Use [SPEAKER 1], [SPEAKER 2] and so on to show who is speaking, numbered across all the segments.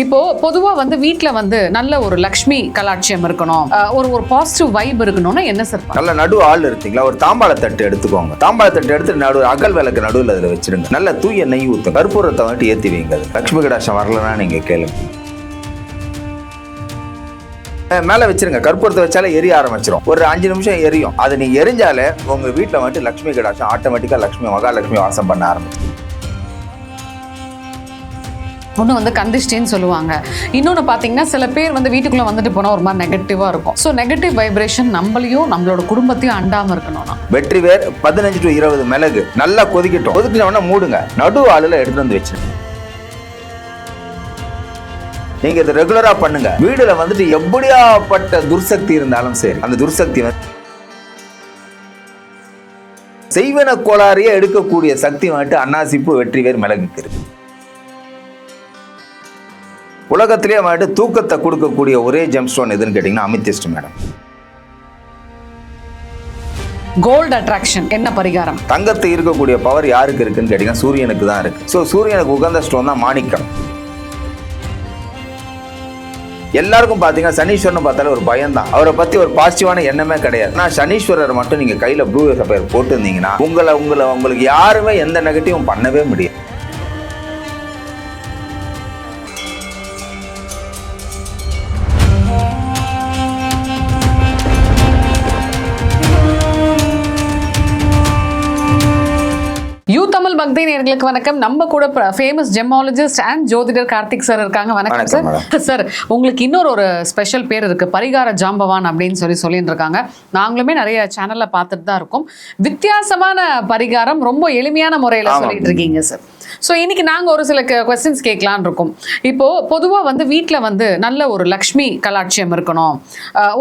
[SPEAKER 1] இப்போ பொதுவா வந்து வீட்டுல வந்து நல்ல ஒரு லக்ஷ்மி கலாட்சியம் இருக்கணும். ஒரு ஒரு பாசிட்டிவ் வைப் இருக்கணும்னா என்ன சார்
[SPEAKER 2] நல்ல நடு ஆள் இருக்கீங்களா? ஒரு தாம்பாள தட்டு எடுத்துக்கோங்க. தாம்பாள தட்டு எடுத்து நடு அகல் விளக்கு நடுவில் அதில் வச்சிருங்க. நல்ல தூய நெய் ஊற்றும் கற்பூரத்தை வந்துட்டு ஏற்றி வைங்க அது லட்சுமி கடாட்சம் வரலன்னா நீங்கள் கேளுங்க. மேலே வச்சிருங்க. கற்பூரத்தை வச்சாலே எரிய ஆரம்பிச்சிடும் ஒரு அஞ்சு நிமிஷம் எரியும். அது நீ எரிஞ்சாலே உங்கள் வீட்டில் வந்துட்டு லக்ஷ்மி கடாட்சம் ஆட்டோமேட்டிக்காக லக்ஷ்மி மகாலட்சுமி வாசம் பண்ண ஆரம்பிச்சிடும்
[SPEAKER 1] ஒன்று வந்து கந்திஷ்டின்னு சொல்லுவாங்க. இன்னொன்று பார்த்தீங்கன்னா சில பேர் வந்து வீட்டுக்குள்ளே வந்துட்டு போனால் ஒரு மாதிரி நெகட்டிவாக இருக்கும். ஸோ நெகட்டிவ் வைப்ரேஷன் நம்மளையும் நம்மளோட குடும்பத்தையும் அண்டாமல் இருக்கணும்னா
[SPEAKER 2] வெற்றி வேர் பதினஞ்சு டு இருபது மிளகு. நல்லா கொதிக்கட்டும். கொதிக்கிட்டோம்னா மூடுங்க. நடு ஆளில் எடுத்து வந்து வச்சிருங்க. நீங்கள் இதை ரெகுலராக பண்ணுங்க. வீடில் வந்துட்டு எப்படியாப்பட்ட துர்சக்தி இருந்தாலும் சரி அந்த துர்சக்தி வந்து செய்வன கோளாறையே எடுக்கக்கூடிய சக்தி வந்துட்டு அன்னாசிப்பு வெற்றி வேர் மிளகுக்கு இருக்குது உலகத்திலேயே வந்துட்டு தூக்கத்தை கொடுக்கக்கூடிய ஒரே ஜெம்ஸ்டோன் எதுன்னு கேட்டீங்கன்னா அமித்திஸ்ட் மேடம்.
[SPEAKER 1] கோல்டு அட்ராக்ஷன் என்ன பரிகாரம்?
[SPEAKER 2] தங்கத்து இருக்கக்கூடிய பவர் யாருக்கு இருக்குன்னு கேட்டீங்கன்னா சூரியனுக்கு தான் இருக்கு. ஸோ சூரியனுக்கு உகந்த ஸ்டோன் தான் மாணிக்கம். எல்லாருக்கும் பார்த்தீங்கன்னா சனீஸ்வரன் பார்த்தாலே ஒரு பயம் தான் அவரை பத்தி ஒரு பாசிட்டிவான எண்ணமே கிடையாது. ஆனால் சனீஸ்வரர் மட்டும் நீங்க கையில ப்ளூ பேர் போட்டுருந்தீங்கன்னா உங்களை உங்களை உங்களுக்கு யாருமே எந்த நெகட்டிவும் பண்ணவே முடியாது.
[SPEAKER 1] பக்தி நேர்களுக்கு வணக்கம். நம்ம கூட ஃபேமஸ் ஜெமாலஜிஸ்ட் அண்ட் ஜோதிடர் கார்த்திக் சார் இருக்காங்க. வணக்கம் சார் சார் உங்களுக்கு இன்னொரு ஒரு ஸ்பெஷல் பேர் இருக்கு. பரிகார ஜாம்பவான் அப்படின்னு சொல்லி சொல்லிட்டு இருக்காங்க நாங்களுமே நிறைய சேனல்ல பார்த்துட்டு தான் இருக்கோம். வித்தியாசமான பரிகாரம் ரொம்ப எளிமையான முறையில. சொல்லிட்டு இருக்கீங்க சார் ஸோ இன்னைக்கு நாங்கள் ஒரு சில கொஸ்டின்ஸ் கேட்கலான் இருக்கோம். இப்போ பொதுவாக வந்து வீட்டில் வந்து நல்ல ஒரு லக்ஷ்மி கலாட்சியம் இருக்கணும்.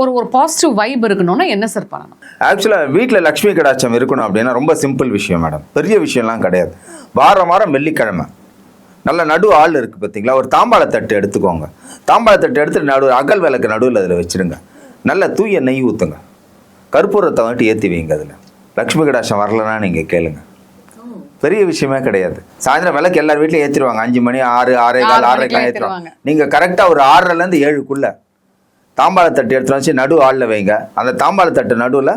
[SPEAKER 1] ஒரு ஒரு பாசிட்டிவ் வைப் இருக்கணும்னா என்ன சார் பண்ணணும்?
[SPEAKER 2] ஆக்சுவலாக வீட்டில் லக்ஷ்மி கடாட்சம் இருக்கணும் அப்படின்னா ரொம்ப சிம்பிள் விஷயம் மேடம் பெரிய விஷயம்லாம் கிடையாது. வாரம் வாரம் வெள்ளிக்கிழமை. நல்ல நடு ஆள் இருக்குது பார்த்தீங்களா ஒரு தாம்பாளத்தட்டு எடுத்துக்கோங்க. தாம்பாளத்தட்டு எடுத்து நடு அகல் விளக்கு நடுவில் அதில் வச்சிருங்க. நல்ல தூய நெய் ஊற்றுங்க கற்பூரத்தை வந்துட்டு ஏற்றி வைங்க அதில். லக்ஷ்மி கடாசம் வரலன்னா நீங்கள் கேளுங்கள் பெரிய விஷயமே கிடையாது. சாயந்தரம் விளக்கு எல்லார் வீட்லையும் ஏற்றிடுவாங்க அஞ்சு மணி ஆறு ஆறே கால் ஆறரைக்கெல்லாம். ஏற்றிடுவாங்க நீங்கள் கரெக்டாக ஒரு ஆறரைலேருந்து ஏழுக்குள்ள தாம்பாள தட்டு எடுத்து வச்சு நடு ஆளில் வைங்க. அந்த தாம்பாள தட்டு நடுவில்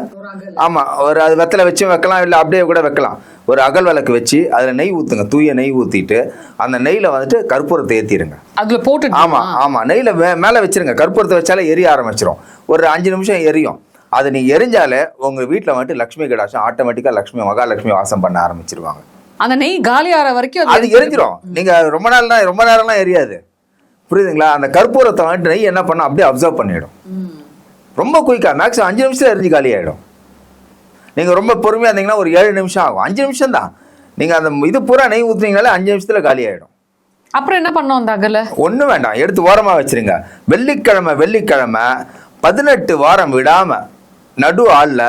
[SPEAKER 2] ஆமாம் ஒரு அது வெத்தலை வச்சும் வைக்கலாம் இல்லை அப்படியே கூட வைக்கலாம். ஒரு அகல் விளக்கு வச்சு அதில் நெய் ஊற்றுங்க தூய நெய் ஊற்றிட்டு அந்த நெய்யில் வந்துட்டு கற்பூரத்தை ஏற்றிடுங்க
[SPEAKER 1] அதுல போட்டு
[SPEAKER 2] ஆமாம் ஆமாம் நெய்யில் மே மேலே வச்சிருங்க. கற்பூரத்தை வச்சாலே எரிய ஆரம்பிச்சிரும். ஒரு அஞ்சு நிமிஷம் எரியும். அது நீ எரிஞ்சாலே உங்கள் வீட்டில் வந்துட்டு லக்ஷ்மி கடாட்சம் ஆட்டோமேட்டிக்காக லக்ஷ்மி மகாலட்சுமி வாசம் பண்ண ஆரம்பிச்சிருவாங்க.
[SPEAKER 1] அந்த நெய் காலி ஆற வரைக்கும்
[SPEAKER 2] அது எரிஞ்சிரும். நீங்க ரொம்ப நாள்னா ரொம்ப நேரம்லாம் எரியாது. புரியுதுங்களா? அந்த கற்பூரத்தை வந்துட்டு நெய் என்ன பண்ண அப்படியே அப்சர்வ் பண்ணிடும். ரொம்ப குயிக்கா மேக்ஸிமம் அஞ்சு நிமிஷத்துல எரிஞ்சு காலி ஆயிடும். நீங்க ரொம்ப பொறுமையா இருந்தீங்கன்னா ஒரு ஏழு நிமிஷம் ஆகும். அஞ்சு நிமிஷம் தான். நீங்க அந்த இது பூரா நெய் ஊத்துனீங்கனாலே அஞ்சு நிமிஷத்துல காலி ஆயிடும்.
[SPEAKER 1] அப்புறம் என்ன பண்ணோம் அந்த அகல?
[SPEAKER 2] ஒன்றும் வேண்டாம். எடுத்து ஓரமாக வச்சிருங்க. வெள்ளிக்கிழமை வெள்ளிக்கிழமை பதினெட்டு வாரம் விடாம நடு ஆளில்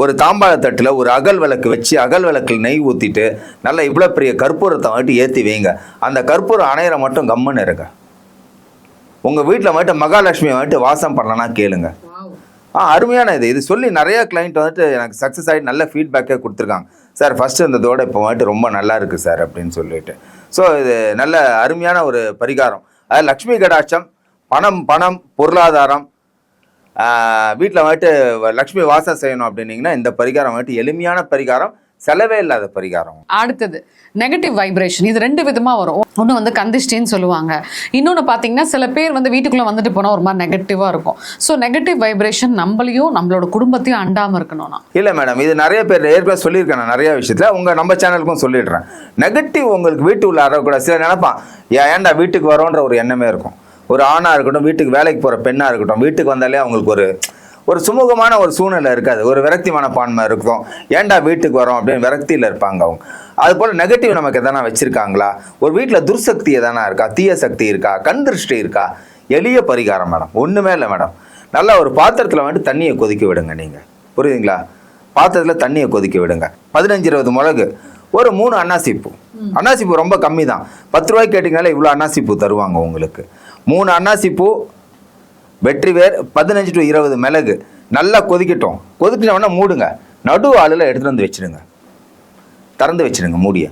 [SPEAKER 2] ஒரு தாம்பாளத்தட்டில் ஒரு அகல் விளக்கு வச்சு அகல் விளக்கில் நெய் ஊற்றிட்டு நல்லா இவ்வளோ பெரிய கற்பூரத்தை வந்துட்டு ஏற்றி வைங்க. அந்த கற்பூரம் அணையிற மட்டும் கம்முன்னு இருங்க. உங்கள் வீட்டில் வந்துட்டு மகாலட்சுமியை வந்துட்டு வாசம் பண்ணலன்னா கேளுங்க. ஆ அருமையான இது. இது சொல்லி நிறைய கிளைண்ட் வந்துட்டு எனக்கு சக்ஸஸ் ஆகி நல்ல ஃபீட்பேக்கே கொடுத்துருக்காங்க. சார் ஃபஸ்ட்டு இருந்ததோட இப்போ வந்துட்டு ரொம்ப நல்லா இருக்குது சார் அப்படின்னு சொல்லிட்டு. ஸோ இது நல்ல அருமையான ஒரு பரிகாரம். அதாவது லக்ஷ்மி கடாட்சம் பணம் பணம் பொருளாதாரம் வீட்டில் வந்துட்டு லக்ஷ்மி வாசம் செய்யணும் அப்படின்னீங்கன்னா இந்த பரிகாரம் வந்துட்டு எளிமையான பரிகாரம் செலவே இல்லாத பரிகாரம்.
[SPEAKER 1] அடுத்தது நெகட்டிவ் வைப்ரேஷன் இது ரெண்டு விதமா வரும். ஒன்று வந்து கந்திஷ்டின்னு சொல்லுவாங்க. இன்னொன்று பார்த்தீங்கன்னா சில பேர் வந்து வீட்டுக்குள்ள வந்துட்டு போனா ஒரு மாதிரி நெகட்டிவா இருக்கும். ஸோ நெகட்டிவ் வைப்ரேஷன் நம்மளையும் நம்மளோட குடும்பத்தையும் அண்டாம இருக்கணும்னா.
[SPEAKER 2] இல்லை மேடம் இது நிறைய பேர் ஏற்கனவே சொல்லியிருக்கேன் நான் நிறைய விஷயத்தில். உங்கள் நம்ம சேனலுக்கும் சொல்லிடுறேன். நெகட்டிவ் உங்களுக்கு வீட்டு உள்ள அறக்கூட சில நினைப்பான் ஏன் ஏன்டா வீட்டுக்கு வரோன்ற ஒரு எண்ணமே இருக்கும். ஒரு ஆணாக இருக்கட்டும் வீட்டுக்கு வேலைக்கு போகிற பெண்ணாக இருக்கட்டும் வீட்டுக்கு வந்தாலே அவங்களுக்கு ஒரு ஒரு சுமூகமான ஒரு சூழ்நிலை இருக்காது. ஒரு விரக்தி மனப்பான்மை இருக்கும். ஏன்டா வீட்டுக்கு வரோம் அப்படின்னு விரக்தியில் இருப்பாங்க அவங்க. அது போல் நெகட்டிவ் நமக்கு எதனா வச்சுருக்காங்களா? ஒரு வீட்டில் துர்சக்தி எதனா இருக்கா? தீய சக்தி இருக்கா? கண் திருஷ்டி இருக்கா? எளிய பரிகாரம் மேடம். ஒன்றுமே இல்லை மேடம். நல்லா ஒரு பாத்திரத்தில் வந்துட்டு தண்ணியை கொதிக்க விடுங்க நீங்கள் புரியுதுங்களா? பாத்திரத்தில் தண்ணியை கொதிக்க விடுங்க. பதினஞ்சு இருபது மிளகு ஒரு மூணு அன்னாசிப்பூ. அன்னாசிப்பூ ரொம்ப கம்மி தான் பத்து ரூபாய்க்கு கேட்டிங்கனாலே இவ்வளோ அன்னாசிப்பூ தருவாங்க உங்களுக்கு. மூணு அன்னாசிப்பூ வெற்றி வேர் பதினஞ்சு டு இருபது மிளகு. நல்லா கொதிக்கட்டும். கொதிக்கிட்டோம்னா மூடுங்க. நடு ஆளில் எடுத்துகிட்டு வந்து வச்சிடுங்க திறந்து வச்சிடுங்க மூடிய.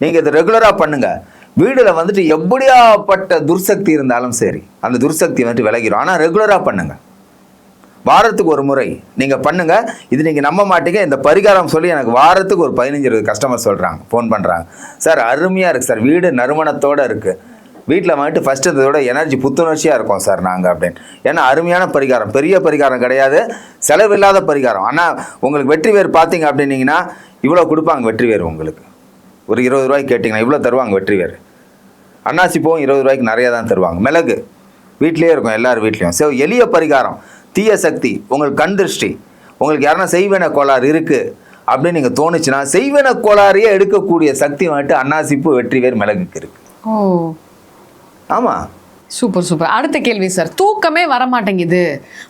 [SPEAKER 2] நீங்கள் இதை ரெகுலராக பண்ணுங்கள் வீடில் வந்துட்டு எப்படியாப்பட்ட துர்சக்தி இருந்தாலும் சரி அந்த துர்சக்தி வந்துட்டு விலகிடும் ஆனால் ரெகுலராக பண்ணுங்கள் வாரத்துக்கு ஒரு முறை நீங்கள் பண்ணுங்கள் இது நீங்கள் நம்ப மாட்டீங்க. இந்த பரிகாரம் சொல்லி எனக்கு வாரத்துக்கு ஒரு பதினஞ்சு இருபது கஸ்டமர் சொல்கிறாங்க ஃபோன் பண்ணுறாங்க சார் அருமையாக இருக்குது சார். வீடு நறுமணத்தோடு இருக்குது வீட்டில் வந்துட்டு ஃபஸ்ட்டு இதோட எனர்ஜி புத்துணர்ச்சியாக இருக்கும் சார் நாங்கள் அப்படின்னு. ஏன்னா அருமையான பரிகாரம். பெரிய பரிகாரம் கிடையாது. செலவில்லாத பரிகாரம். ஆனால் உங்களுக்கு வெற்றி வேர் பார்த்தீங்க அப்படின்னீங்கன்னா இவ்வளோ கொடுப்பாங்க வெற்றி வேர் உங்களுக்கு. ஒரு இருபது ரூபாய்க்கு கேட்டிங்கன்னா இவ்வளோ தருவாங்க வெற்றி வேர் அன்னாசி பூவும் இருபது ரூபாய்க்கு நிறைய தான் தருவாங்க. மிளகு. வீட்லேயே இருக்கும் எல்லார் வீட்லேயும். ஸோ எளிய பரிகாரம். தீய சக்தி. உங்களுக்கு கண் திருஷ்டி. உங்களுக்கு யாருன்னா செய்வேன கோளாறு இருக்குது அப்படின்னு நீங்கள் தோணுச்சுன்னா செய்வன கோளாறையே எடுக்கக்கூடிய சக்தி வந்துட்டு அன்னாசிப்பூ வெற்றி வேர் மிளகுக்கு இருக்குது
[SPEAKER 1] ஓ.
[SPEAKER 2] ஆமாம்
[SPEAKER 1] சூப்பர் சூப்பர் அடுத்த கேள்வி சார் தூக்கமே வர மாட்டேங்குது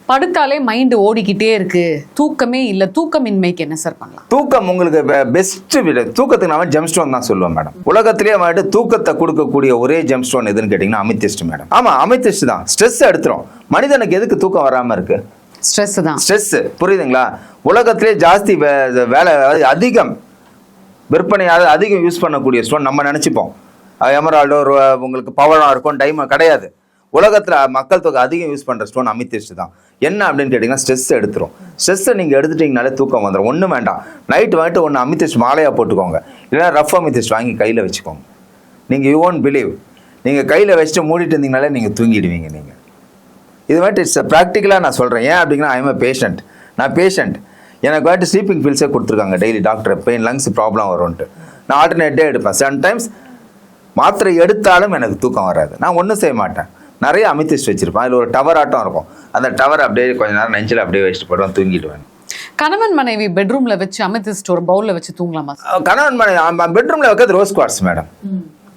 [SPEAKER 1] படுத்தாலே மைண்டு ஓடிக்கிட்டே இருக்கு. தூக்கமே இல்லை. தூக்கமின்மைக்கு என்ன சார் பண்ணலாம்?
[SPEAKER 2] தூக்கம் உங்களுக்கு பெஸ்ட் விட தூக்கத்துக்கு நான் ஜெம் ஸ்டோன் தான் சொல்லுவேன் மேடம் உலகத்திலேயே வந்துட்டு தூக்கத்தை கொடுக்கக்கூடிய ஒரே ஜெம் ஸ்டோன் எதுன்னு கேட்டிங்கன்னா அமித்திஸ்ட் மேடம் ஆமாம் அமித்திஸ்ட் தான். ஸ்ட்ரெஸ் எடுத்துரும். மனிதனுக்கு எதுக்கு தூக்கம் வராமல் இருக்கு?
[SPEAKER 1] ஸ்ட்ரெஸ் தான்.
[SPEAKER 2] ஸ்ட்ரெஸ் புரியுதுங்களா? உலகத்திலே ஜாஸ்தி வேலை அதிகம் விற்பனையாக அதிகம் யூஸ் பண்ணக்கூடிய ஸ்டோன் நம்ம நினச்சிப்போம். எமரால்டோ உங்களுக்கு பவழம் இருக்கும் டைமண்ட் கிடையாது. உலகத்தில் மக்கள் தொகை அதிகம் யூஸ் பண்ணுற ஸ்டோன் அமித்திஸ்ட் தான். என்ன அப்படின்னு கேட்டிங்கன்னா ஸ்ட்ரெஸ் எடுத்துரும். ஸ்ட்ரெஸ்ஸை நீங்கள் எடுத்துட்டீங்கனாலே தூக்கம் வந்துடும் ஒன்றும் வேண்டாம். நைட்டு வந்துட்டு ஒன்று அமித்திஸ்ட் மாலையாக போட்டுக்கோங்க. இல்லைன்னா ரஃப் அமித்திஸ்ட் வாங்கி கையில் வச்சுக்கோங்க. நீங்கள் யூ ஓன்ட் பிலீவ் நீங்கள் கையில் வச்சுட்டு மூடிட்டு இருந்தீங்கனாலே நீங்கள் தூங்கிடுவீங்க நீங்கள் இது வந்துட்டு இட்ஸ் ப்ராக்டிக்கலாக நான் சொல்கிறேன் ஏன் அப்படின்னா ஐ எம் பேஷண்ட் நான் பேஷண்ட் எனக்கு வந்துட்டு ஸ்லீப்பிங் பில்ஸே கொடுத்துருக்காங்க daily doctor pain lungs problem வரும்ன்ட்டு. நான் ஆல்டர்னேட்டே எடுப்பேன். சம்டைம்ஸ் மாத்திரை எடுத்தாலும் எனக்கு தூக்கம் வராது. நான் ஒன்றும் செய்ய மாட்டேன். நிறைய அமித்திஸ்ட் வச்சுருப்பேன். அதில் ஒரு டவர் ஆட்டம் இருக்கும். அந்த டவர் அப்படியே கொஞ்ச நேரம் நெஞ்சில் அப்படியே வச்சுட்டு போடுவேன் தூங்கிடுவேன்.
[SPEAKER 1] கணவன் மனைவி பெட்ரூம்ல வச்சு அமித்திஸ்ட் ஒரு பவுல்ல வச்சு தூங்கலாமா?
[SPEAKER 2] கணவன் மனை பெட்ரூமில் வைக்கிறது rose quartz madam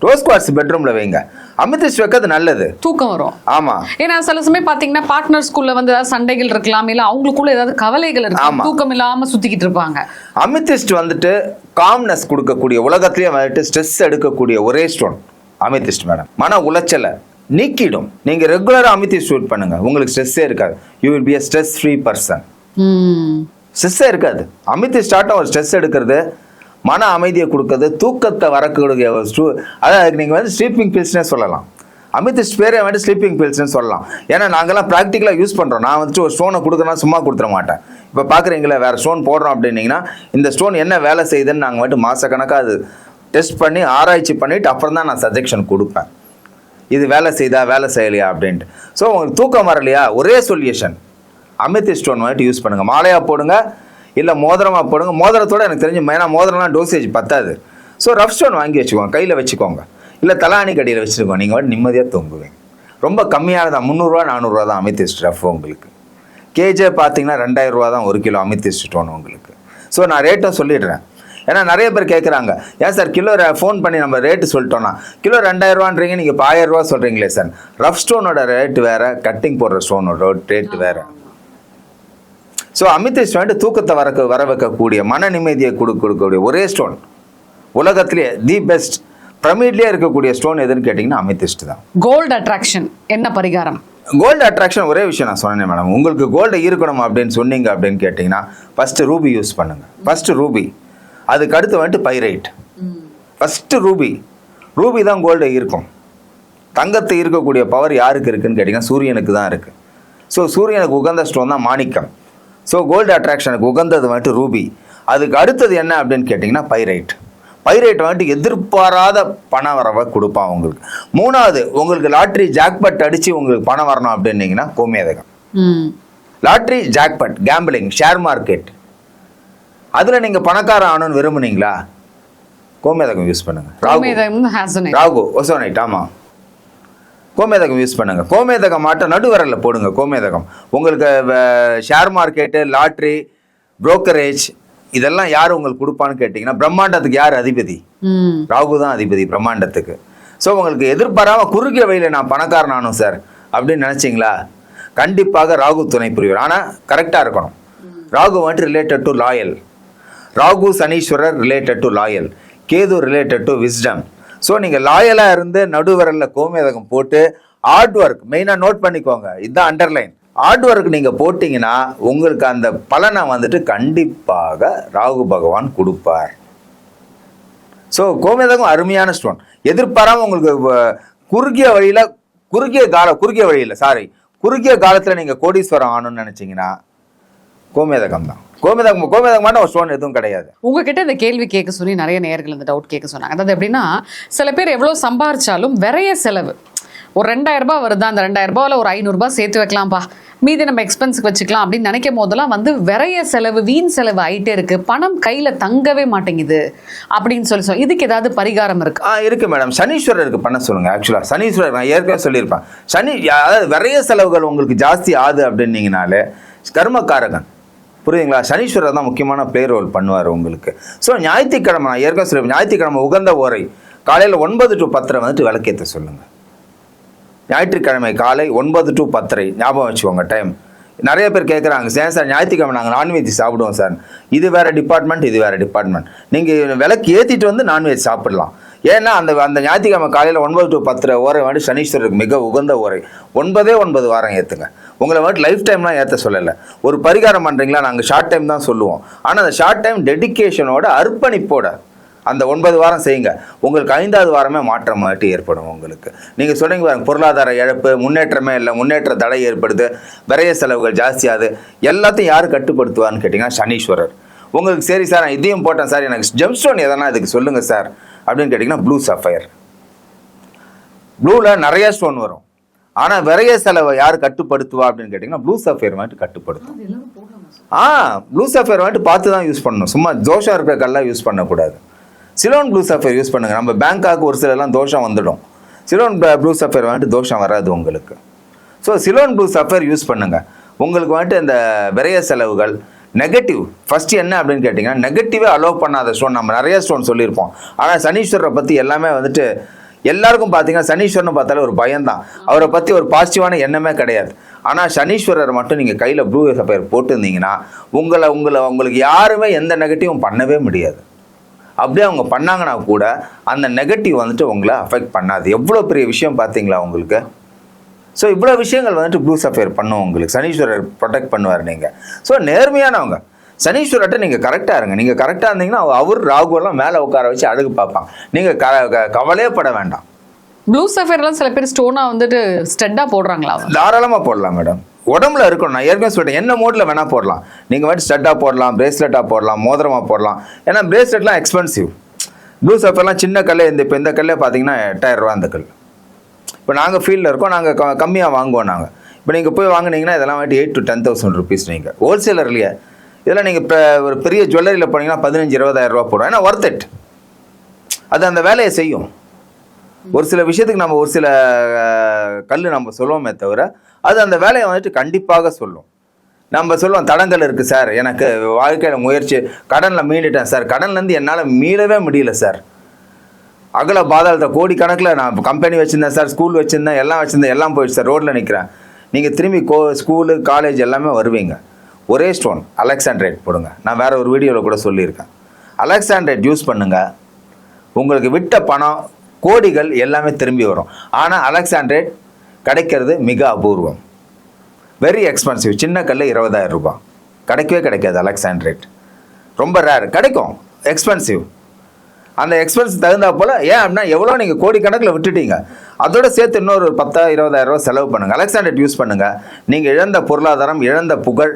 [SPEAKER 2] rose quartz பெட்ரூமில் வைங்க. அமித்திஸ்ட் வைக்கிறது நல்லது.
[SPEAKER 1] தூக்கம் வரும்.
[SPEAKER 2] ஆமாம்
[SPEAKER 1] ஏன்னா சில சமயம் பாத்தீங்கன்னா பார்ட்னர்ஸ்குள்ள வந்து ஏதாவது சண்டைகள் இருக்கலாம் இல்ல அவங்களுக்குள்ள ஏதாவது கவலைகள்
[SPEAKER 2] ஆமா.
[SPEAKER 1] இருக்கு தூக்கம் இல்லாம சுத்திக்கிட்டு இருப்பாங்க.
[SPEAKER 2] அமித்திஸ்ட் வந்துட்டு காம்னஸ் கொடுக்கக்கூடிய உலகத்திலேயே வந்துட்டு ஸ்ட்ரெஸ் எடுக்கக்கூடிய ஒரே ஸ்டோன் அமித்திஸ்ட் மேடம் மன உளைச்சலை நீக்கிடும். நீங்க ரெகுலரா அமித்திஸ்ட் யூஸ் பண்ணுங்க. உங்களுக்கு ஸ்ட்ரெஸ்ஸே இருக்காது. You will be a stress free person ஸ்ட்ரெஸ்ஸே இருக்காது. அமித்திஸ்ட் ஆட்டம் ஒரு ஸ்ட்ரெஸ் எடுக்கிறது மன அமைதியை கொடுக்கறது தூக்கத்தை வரக்கூடிய ஒரு ஸ்டூ அதாவது அதுக்கு நீங்கள் வந்து ஸ்லீப்பிங் பில்ஸ்னே சொல்லலாம். அமித்திஸ்ட் பேரே வந்து ஸ்லீப்பிங் பில்ஸ்னு சொல்லலாம். ஏன்னா நாங்கள்லாம் ப்ராக்டிக்கலாக யூஸ் பண்ணுறோம் நான் வந்துட்டு ஒரு ஸ்டோனை கொடுக்குறனா சும்மா கொடுத்துட மாட்டேன். இப்போ பார்க்குறீங்களா வேறு ஸ்டோன் போடுறோம் அப்படின்னீங்கன்னா இந்த ஸ்டோன் என்ன வேலை செய்யுதுன்னு நாங்கள் வந்துட்டு மாதக்கணக்காக அது டெஸ்ட் பண்ணி ஆராய்ச்சி பண்ணிவிட்டு அப்புறம் தான் நான் சஜெக்ஷன் கொடுப்பேன். இது வேலை செய்தா வேலை செய்யலையா அப்படின்ட்டு. ஸோ உங்களுக்கு தூக்கம் வரலையா? ஒரே சொல்யூஷன் அமித்தி ஸ்டோன் வந்துட்டு யூஸ் பண்ணுங்கள் மாலையாக போடுங்க. இல்லை மோதிரமா போடுங்க. மோதிரத்தோட எனக்கு தெரிஞ்சு மெயினாக மோதிரம்லாம் டோசேஜ் பத்தாது. ஸோ ரஃப் ஸ்டோன் வாங்கி வச்சுக்கோங்க. கையில் வச்சுக்கோங்க. இல்லை தலாணி கடியில் வச்சுருக்கோம் நீங்கள் வந்து நிம்மதியாக தூங்குவீங்க. ரொம்ப கம்மியானதான் முந்நூறுரூவா நானூறுரூவா தான் அமித்திஸ்ட் ரஃப் உங்களுக்கு. கேஜே பார்த்தீங்கன்னா ரெண்டாயிரம் ரூபா தான் ஒரு கிலோ அமித்திஸ்ட் ஸ்டோன் உங்களுக்கு. ஸோ நான் ரேட்டும் சொல்லிடுறேன். ஏன்னா நிறைய பேர் கேட்குறாங்க ஏன் சார் கிலோ ஃபோன் பண்ணி நம்ம ரேட்டு சொல்லிட்டோன்னா கிலோ ரெண்டாயிரரூவான்றீங்க நீங்கள் இப்போ ஆயிரரூவா சொல்கிறீங்களே சார். ரஃப் ஸ்டோனோட ரேட்டு வேறு கட்டிங் போடுற ஸ்டோனோட ரேட்டு வேறு. ஸோ அமித்திஸ்ட் வந்துட்டு தூக்கத்தை வரக்க வர வைக்கக்கூடிய மன நிம்மதியை கொடுக்க கொடுக்கக்கூடிய ஒரே ஸ்டோன் உலகத்திலேயே தி பெஸ்ட் பிரமிட்லேயே இருக்கக்கூடிய ஸ்டோன் எதுன்னு கேட்டிங்கன்னா அமித்திஸ்ட் தான்.
[SPEAKER 1] கோல்டு அட்ராக்ஷன் என்ன பரிகாரம்?
[SPEAKER 2] கோல்டு அட்ராக்ஷன் ஒரே விஷயம் நான் சொன்னேன் மேடம் உங்களுக்கு கோல்டு இருக்கணும் அப்படின்னு சொன்னீங்க அப்படின்னு கேட்டிங்கன்னா ஃபஸ்ட்டு ரூபி யூஸ் பண்ணுங்க. ஃபஸ்ட்டு ரூபி அதுக்கு அடுத்து வந்துட்டு பைரைட் ஃபஸ்ட்டு ரூபி ரூபி தான் கோல்டு இருக்கும். தங்கத்தை இருக்கக்கூடிய பவர் யாருக்கு இருக்குன்னு கேட்டிங்கன்னா சூரியனுக்கு தான் இருக்குது ஸோ சூரியனுக்கு உகந்த ஸ்டோன் தான் மாணிக்கம். ஸோ கோல்டு அட்ராக்ஷனுக்கு உகந்தது வந்துட்டு ரூபி. அதுக்கு அடுத்தது என்ன அப்படின்னு கேட்டிங்கன்னா பைரைட் பைரைட் வந்துட்டு எதிர்பாராத பண வரவை கொடுப்பான் உங்களுக்கு. மூணாவது உங்களுக்கு லாட்ரி ஜாக்பட் அடித்து உங்களுக்கு பணம் வரணும் அப்படின்னீங்கன்னா கோமேதகம்.
[SPEAKER 1] ம்.
[SPEAKER 2] Lottery jackpot gambling share market அதில் நீங்கள் பணக்காரன் ஆகணும்னு விரும்புனீங்களா? கோமேதகம் யூஸ் பண்ணுங்க. ராகு. ராகு ஒசோனைட் ஆமாம் கோமேதகம் யூஸ் பண்ணுங்க. கோமேதகம் மாட்டம் நடுவரல்ல போடுங்க கோமேதகம். உங்களுக்கு ஷேர் மார்க்கெட்டு லாட்ரி புரோக்கரேஜ் இதெல்லாம் யார் உங்களுக்கு கொடுப்பான்னு கேட்டிங்கன்னா பிரம்மாண்டத்துக்கு யார் அதிபதி? ராகு தான் அதிபதி பிரம்மாண்டத்துக்கு. ஸோ உங்களுக்கு எதிர்பாராம குறுகிய வழியில் நான் பணக்காரன் ஆனும் சார் அப்படின்னு நினச்சிங்களா? கண்டிப்பாக ராகு துணை புரிவார். ஆனால் கரெக்டாக இருக்கணும். ராகு வந்துட்டு related to loyal Rahu Saneeswarar related to loyal Ketu related to wisdom so நீங்கள் லாயலாக இருந்து நடுவரலில் கோமேதகம் போட்டு ஹார்ட் ஒர்க் மெயினாக நோட் பண்ணிக்கோங்க. இதுதான் அண்டர்லைன் ஹார்ட் ஒர்க் நீங்கள் போட்டிங்கன்னா உங்களுக்கு அந்த பலனை வந்துட்டு கண்டிப்பாக ராகு பகவான் கொடுப்பார். ஸோ கோமேதகம் அருமையான ஸ்டோன் எதிர்பாராமல் உங்களுக்கு குறுகிய வழியில் குறுகிய கால குறுகிய வழியில் சாரி குறுகிய காலத்தில் நீங்கள் கோடீஸ்வரம் ஆகணும்னு நினச்சிங்கன்னா கோமேதகம் தான். கோமேதகம் கோமேதகமான ஒரு ஸ்டோன் எதுவும் கிடையாது.
[SPEAKER 1] உங்ககிட்ட இந்த கேள்வி கேட்க சொல்லி நிறைய நேயர்கள் இந்த டவுட் கேட்க சொன்னாங்க. அதாவது எப்படின்னா சில பேர் எவ்வளோ சம்பாரிச்சாலும் விரைய செலவு. ஒரு ரெண்டாயிரம் ரூபாய் வருதா அந்த ரெண்டாயிரம் ஒரு ஐநூறுரூபா சேர்த்து வைக்கலாம்ப்பா மீதி நம்ம எக்ஸ்பென்ஸுக்கு வச்சுக்கலாம் அப்படின்னு நினைக்கும் போதெல்லாம் வந்து விரைய செலவு வீண் செலவு ஆயிட்டே இருக்கு. பணம் கையில தங்கவே மாட்டேங்குது அப்படின்னு சொல்லி சொல்லி இதுக்கு ஏதாவது பரிகாரம் இருக்கு?
[SPEAKER 2] ஆ இருக்கு மேடம் சனீஸ்வரருக்கு பண்ண சொல்லுங்க ஆக்சுவலா சனீஸ்வரர் நான் ஏற்கனவே சொல்லியிருப்பேன். சனி அதாவது விரைய செலவுகள் உங்களுக்கு ஜாஸ்தி ஆகுது அப்படின்னீங்கனாலே கர்மகாரகன் புரியுதுங்களா? சனீஸ்வரர் தான் முக்கியமான பிளே ரோல் பண்ணுவார் உங்களுக்கு. ஸோ ஞாயிற்றுக்கிழமை நான் ஏற்கனவே சொல்லி ஞாயிற்றுக்கிழமை உகந்த ஓரை காலையில் ஒன்பது டு பத்தரை வந்துட்டு விளக்கேற்ற சொல்லுங்கள் ஞாயிற்றுக்கிழமை காலை ஒன்பது டு பத்தரை ஞாபகம் வச்சுக்கோங்க டைம் நிறைய பேர் கேட்குறாங்க சார் சார் ஞாயிற்றுக்கிழமை நாங்கள் நான்வெஜ் சாப்பிடுவோம் சார். இது வேறு டிபார்ட்மெண்ட் இது வேறு டிபார்ட்மெண்ட் நீங்கள் விளக்கு ஏற்றிட்டு வந்து நான்வெஜ் சாப்பிடலாம். ஏன்னா அந்த அந்த ஞாயிற்றுக்கிழமை காலையில் ஒன்பது டு பத்தரை ஓரை வந்து சனீஸ்வரருக்கு மிக உகந்த ஓரை. ஒன்பதே ஒன்பது வாரம் ஏற்றுங்க உங்களை வந்து லைஃப் டைம்லாம் ஏற்ற சொல்லலை. ஒரு பரிகாரம் பண்ணுறீங்களா நாங்கள் ஷார்ட் டைம் தான் சொல்லுவோம். ஆனால் அந்த ஷார்ட் டைம் டெடிகேஷனோட அர்ப்பணிப்போட அந்த ஒன்பது வாரம் செய்யுங்க. உங்களுக்கு ஐந்தாவது வாரமே மாற்றம் மாட்டி ஏற்படும் உங்களுக்கு. நீங்கள் சொன்னீங்க பாருங்க பொருளாதார இழப்பு முன்னேற்றமே இல்லை முன்னேற்ற தடை ஏற்படுது விரைய செலவுகள் ஜாஸ்தியாது எல்லாத்தையும் யார் கட்டுப்படுத்துவான்னு கேட்டிங்கன்னா சனீஸ்வரர். உங்களுக்கு சரி சார் நான் இதையும் போட்டேன் சார் எனக்கு ஜெம்ஸ்டோன் எதனா இதுக்கு சொல்லுங்கள் சார் அப்படின்னு கேட்டிங்கன்னா ப்ளூ சஃபயர் ப்ளூவில் நிறைய ஸ்டோன் வரும். ஆனால் விரைய செலவை யார் கட்டுப்படுத்துவா அப்படின்னு கேட்டிங்கன்னா ப்ளூ சஃபயர் வந்துட்டு கட்டுப்படுத்தும். ஆ ப்ளூ சஃபயர் வந்துட்டு பார்த்து தான் யூஸ் பண்ணணும். சும்மா தோஷம் இருக்கிற கல்லாம் யூஸ் பண்ணக்கூடாது. சிலோன் ப்ளூ சஃபயர் யூஸ் பண்ணுங்க. நம்ம பேங்காக்கு ஒரு சிலலாம் தோஷம் வந்துடும். சிலோன் ப்ளூ சஃபயர் வந்துட்டு தோஷம் வராது உங்களுக்கு. So Ceylon blue sapphire use பண்ணுங்க. உங்களுக்கு வந்துட்டு இந்த விரைய செலவுகள் நெகட்டிவ் ஃபர்ஸ்ட் என்ன அப்படின்னு கேட்டிங்கன்னா நெகட்டிவே அலோவ் பண்ணாத ஸ்டோன் நம்ம நிறைய ஸ்டோன் சொல்லியிருப்போம். ஆனால் சனீஸ்வரரை பற்றி எல்லாமே வந்துட்டு எல்லாருக்கும் பார்த்தீங்கன்னா சனீஸ்வரன் பார்த்தாலே ஒரு பயம்தான். அவரை பற்றி ஒரு பாசிட்டிவான எண்ணமே கிடையாது. ஆனால் சனீஸ்வரர் மட்டும் நீங்கள் கையில் ப்ளூ சப்பையர் போட்டிருந்தீங்கன்னா உங்களை உங்களை உங்களுக்கு யாருமே எந்த நெகட்டிவும் பண்ணவே முடியாது. அப்படியே அவங்க பண்ணாங்கன்னா கூட அந்த நெகட்டிவ் வந்துட்டு உங்களை அஃபெக்ட் பண்ணாது. எவ்வளோ பெரிய விஷயம் பார்த்தீங்களா உங்களுக்கு? ஸோ இவ்வளோ விஷயங்கள் வந்துட்டு ப்ளூ சஃபையர் பண்ணும் உங்களுக்கு. சனீஸ்வரர் ப்ரொடெக்ட் பண்ணுவார் நீங்கள் ஸோ நேர்மையானவங்க. சனீஸ்வரர்கிட்ட நீங்கள் கரெக்டாக இருங்க. நீங்கள் கரெக்டாக இருந்தீங்கன்னா அவர் ராகுவெல்லாம் மேலே உட்கார வச்சு அழகு பார்ப்பாங்க. நீங்கள் க கவலையே பட வேண்டாம்.
[SPEAKER 1] ப்ளூ சஃபேர்லாம் சில பேர் ஸ்டோனா வந்துட்டு ஸ்டெட்டா போடுறாங்களா?
[SPEAKER 2] தாராளமாக போடலாம் மேடம் உடம்புல இருக்கணும். நான் ஏற்கனவே சொல்லிட்டேன். என்ன மோடில் வேணால் போடலாம். நீங்கள் வந்துட்டு ஸ்டட்டாக போடலாம் பிரேஸ்லெட்டாக போடலாம் மோதிரமாக போடலாம். ஏன்னா பிரேஸ்லெட்லாம் எக்ஸ்பென்சிவ் ப்ளூ சஃபர்லாம் சின்ன கல்லே இந்த இப்போ இந்த கல்லே பார்த்தீங்கன்னா எட்டாயிரம் ரூபா அந்த கல். இப்போ நாங்கள் ஃபீல்டில் இருக்கோம். நாங்கள் கம்மியாக வாங்குவோம் நாங்கள் இப்போ நீங்கள் போய் வாங்குனீங்கன்னா இதெல்லாம் வந்துட்டு eight to ten thousand rupees நீங்கள் ஹோல்சேலர்லையே இதெல்லாம் நீங்கள் இப்போ ஒரு பெரிய ஜுவல்லரியில் போனீங்கன்னா பதினஞ்சு இருபதாயிரம் ரூபா போடும் ஏன்னா ஒர்த் இட் அது அந்த வேலையை செய்யும். ஒரு சில விஷயத்துக்கு நம்ம ஒரு சில கல் நம்ம சொல்லுவோமே தவிர அது அந்த வேலையை வந்துட்டு கண்டிப்பாக சொல்லும். நம்ம சொல்லுவோம் தடங்கள் இருக்குது சார். எனக்கு வாழ்க்கையில் முயற்சி கடனில் மீண்டுட்டேன் சார். கடன்லேருந்து என்னால் மீளவே முடியல சார். அகல பாதாளத்தை கோடி கணக்கில் நான் கம்பெனி வச்சுருந்தேன் சார் ஸ்கூல் வச்சுருந்தேன் எல்லாம் வச்சுருந்தேன் எல்லாம் போயிடுச்சு சார். ரோட்டில் நிற்கிறேன் நீங்கள் திரும்பி கோ ஸ்கூலு காலேஜ் எல்லாமே வருவீங்க. ஒரே ஸ்டோன் அலெக்சாண்ட்ரேட் போடுங்க. நான் வேற ஒரு வீடியோவில் கூட சொல்லியிருக்கேன். அலெக்சாண்ட்ரேட் யூஸ் பண்ணுங்க. உங்களுக்கு விட்ட பணம் கோடிகள் எல்லாமே திரும்பி வரும். ஆனால் அலெக்சாண்ட்ரேட் கிடைக்கிறது மிக அபூர்வம். வெரி எக்ஸ்பென்சிவ் சின்ன கல் இருபதாயிரம் ரூபாய். கிடைக்கவே கிடைக்காது அலெக்சாண்ட்ரேட் ரொம்ப ரேர் கிடைக்கும். எக்ஸ்பென்சிவ் அந்த எக்ஸ்பென்ஸ் தகுந்தா போல் ஏன் அப்படின்னா எவ்வளோ நீங்கள் கோடி கணக்கில் விட்டுட்டீங்க. அதோட சேர்த்து இன்னொரு பத்தா இருபதாயிரம் ரூபா செலவு பண்ணுங்கள் அலெக்சாண்ட்ரேட் யூஸ் பண்ணுங்கள் நீங்கள் இழந்த பொருளாதாரம் இழந்த புகழ்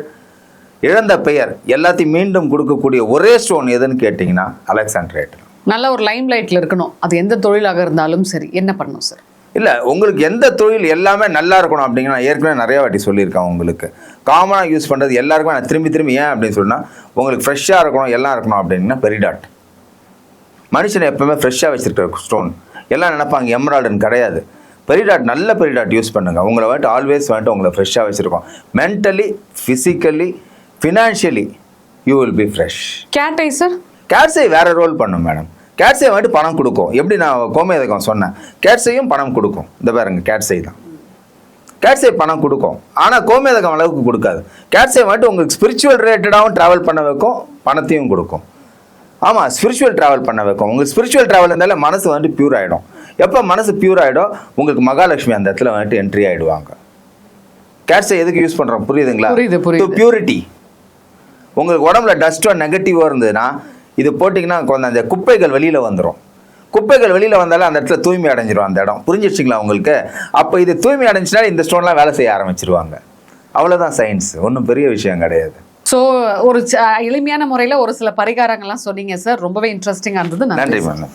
[SPEAKER 2] இழந்த பெயர் எல்லாத்தையும் மீண்டும் கொடுக்கக்கூடிய ஒரே ஸ்டோன் எதுன்னு கேட்டிங்கன்னா அலெக்சாண்ட்ரேட்.
[SPEAKER 1] நல்ல ஒரு லைம் லைட்ல இருக்கணும். அது எந்த தொழிலாக இருந்தாலும் சரி. என்ன பண்ணணும் சார்
[SPEAKER 2] இல்லை உங்களுக்கு எந்த தொழில் எல்லாமே நல்லா இருக்கணும் அப்படிங்கிற நான் ஏற்கனவே நிறைய வாட்டி சொல்லியிருக்கேன் உங்களுக்கு. காமனாக யூஸ் பண்ணுறது எல்லாருக்குமே நான் திரும்பி திரும்பி ஏன் அப்படின்னு சொன்னால் உங்களுக்கு ஃப்ரெஷ்ஷாக இருக்கணும் எல்லாம் இருக்கணும் அப்படின்னா பெரிடாட். மனுஷனை எப்பவுமே ஃப்ரெஷ்ஷாக வச்சிருக்கிற ஸ்டோன் எல்லாம் நினைப்பாங்க எம்ராய்டன் கிடையாது. பெரிடாட் நல்ல பெரிடாட் யூஸ் பண்ணுங்கள் உங்களை வந்துட்டு ஆல்வேஸ் வந்துட்டு உங்களை ஃப்ரெஷ்ஷாக வச்சுருக்கோம். Mentally physically financially you will be fresh
[SPEAKER 1] cat eye sir
[SPEAKER 2] கேட்ஸை வேற ரோல் பண்ணும் மேடம் கேட்ஸை வந்துட்டு பணம் கொடுக்கும். எப்படி நான் கோமேதகம் சொன்னேன்? கேட்ஸையும் பணம் கொடுக்கும். இந்த பாருங்க கேட்ஸை தான். கேட்ஸை பணம் கொடுக்கும். ஆனால் கோமேதகம் அளவுக்கு கொடுக்காது. கேட்ஸை வந்துட்டு உங்களுக்கு ஸ்பிரிச்சுவல் ரிலேட்டடாகவும் ட்ராவல் பண்ண வைக்கும் பணத்தையும் கொடுக்கும். ஆமாம் ஸ்பிரிச்சுவல் ட்ராவல் பண்ண வைக்கும். உங்களுக்கு ஸ்பிரிச்சுவல் ட்ராவல் இருந்தாலே மனசு வந்துட்டு பியூர் ஆகிடும் எப்போ மனசு பியூர் ஆகிடும் உங்களுக்கு மகாலட்சுமி அந்த இடத்துல வந்துட்டு என்ட்ரி ஆகிடுவாங்க கேட்ஸை எதுக்கு யூஸ் பண்ணுறோம் புரியுதுங்களா?
[SPEAKER 1] புரியுது, புரியுது.
[SPEAKER 2] பியூரிட்டி உங்களுக்கு உடம்புல டஸ்ட்டோ நெகட்டிவோ இருந்ததுன்னா இது போட்டிங்கன்னா கொஞ்சம் அந்த குப்பைகள் வெளியில் வந்துடும் குப்பைகள் வெளியில் வந்தாலே அந்த இடத்துல தூய்மை அடைஞ்சிரும் அந்த இடம். புரிஞ்சிடுச்சிங்களா உங்களுக்கு? அப்போ இது தூய்மை அடைஞ்சினா இந்த ஸ்டோன்லாம் வேலை செய்ய ஆரம்பிச்சிருவாங்க. அவ்வளோதான் சயின்ஸ் ஒன்றும் பெரிய விஷயம் கிடையாது.
[SPEAKER 1] ஸோ ஒரு எளிமையான முறையில் ஒரு சில பரிகாரங்கள்லாம் சொன்னீங்க சார் ரொம்பவே இன்ட்ரெஸ்டிங்காக இருந்தது. நன்றி
[SPEAKER 2] மேம்